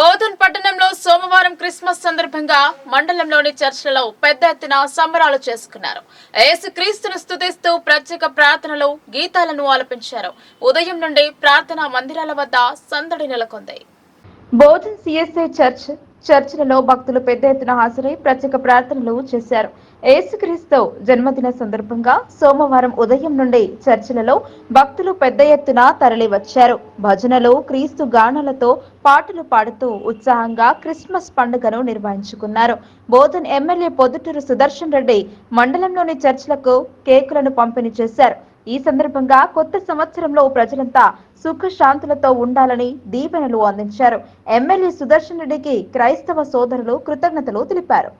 బౌద్ధన్ పట్టణంలో సోమవారం క్రిస్మస్ సందర్భంగా మండలంలోని చర్చలలో పెద్ద ఎత్తున సంబరాలు చేసుకున్నారు. యేసుక్రీస్తును స్థుతిస్తూ ప్రత్యేక ప్రార్థనలు గీతాలను ఆలపించారు. ఉదయం నుండి ప్రార్థనా మందిరాల వద్ద సందడి నెలకొంది. బౌధన్ సిఎస్ఐ చర్చ్ చర్చిలలో భక్తులు పెద్ద ఎత్తున హాజరై ప్రత్యేక ప్రార్థనలు చేశారు. ఏసుక్రీస్తు జన్మదిన సందర్భంగా సోమవారం ఉదయం నుండి చర్చిలలో భక్తులు పెద్ద ఎత్తున తరలి వచ్చారు భజనలు క్రీస్తు గానాలతో పాటలు పాడుతూ ఉత్సాహంగా క్రిస్మస్ పండుగను నిర్వహించుకున్నారు. బోధన్ ఎమ్మెల్యే పొద్దుటూరు సుదర్శన్ రెడ్డి మండలంలోని చర్చిలకు కేకులను పంపిణీ చేశారు. ఈ సందర్భంగా కొత్త సంవత్సరంలో ప్రజలంతా సుఖశాంతులతో ఉండాలని దీవెనలు అందించారు. ఎమ్మెల్యే సుదర్శన్ రెడ్డికి క్రైస్తవ సోదరులు కృతజ్ఞతలు తెలిపారు.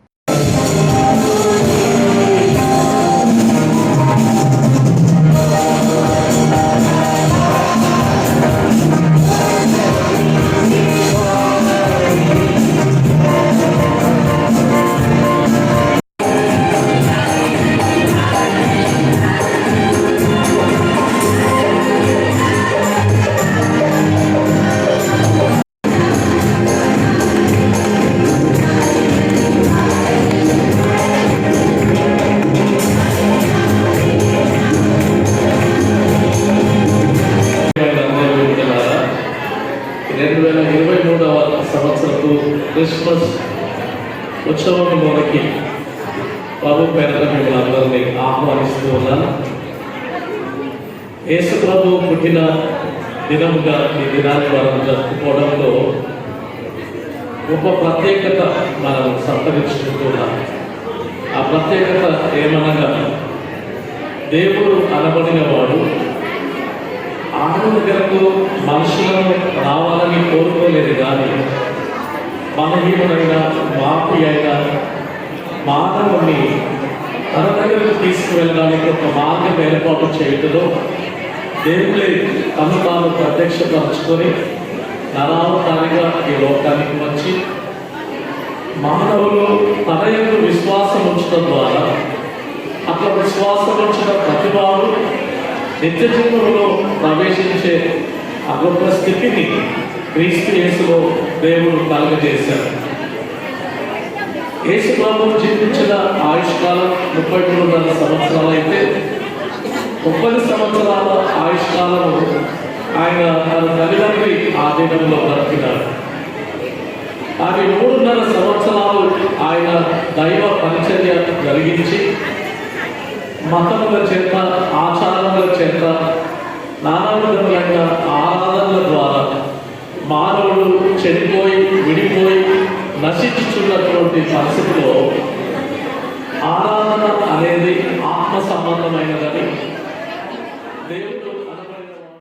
క్రిస్మస్ ఉత్సవంలోనికి ప్రభు పేరుతో మిమ్మల్ని అందరినీ ఆహ్వానిస్తూ ఉన్నాను. యేసు ప్రభు పుట్టిన దినముగా ఈ దినాన్ని మనం జరుపుకోవడంలో గొప్ప ప్రత్యేకత మనం సంతరించుకుంటున్నాం ఆ ప్రత్యేకత ఏమనగా దేవుడు అనబడిన వాడు ఆనందకరకు మనుషులను రావాలని కోరుకోలేదు కానీ బలహీనుడైన మాపి అయినా మానవుని తన దగ్గరకు తీసుకువెళ్ళడానికి ఒక మార్గం ఏర్పాటు చేయటంలో దేవుడే తను తాను ప్రత్యక్షపరచుకొని నరావతారిగా ఈ లోకానికి వచ్చి మానవులు తన యొక్క విశ్వాసం ఉంచడం ద్వారా అట్లా విశ్వాసం ఉంచిన ప్రతిభాలు నిత్య జీవంలో ప్రవేశించే ఆ స్థితిని క్రీస్తు యేసులో దేవుడు కలుగజేశారు యేసు ప్రభు జీవించిన ఆయుష్కాలం ముప్పై మూడున్నర సంవత్సరాలు అయితే ముప్పై సంవత్సరాల ఆయుష్కాలము ఆయన తన తల్లిదండ్రి ఆధీనంలో బ్రతికినాడు అది మూడున్నర సంవత్సరాలు ఆయన దైవ పరిచర్య జరిగించి మతముల చేత ఆచార పరిస్థితిలో ఆరాధన అనేది ఆత్మ సంబంధమైనదని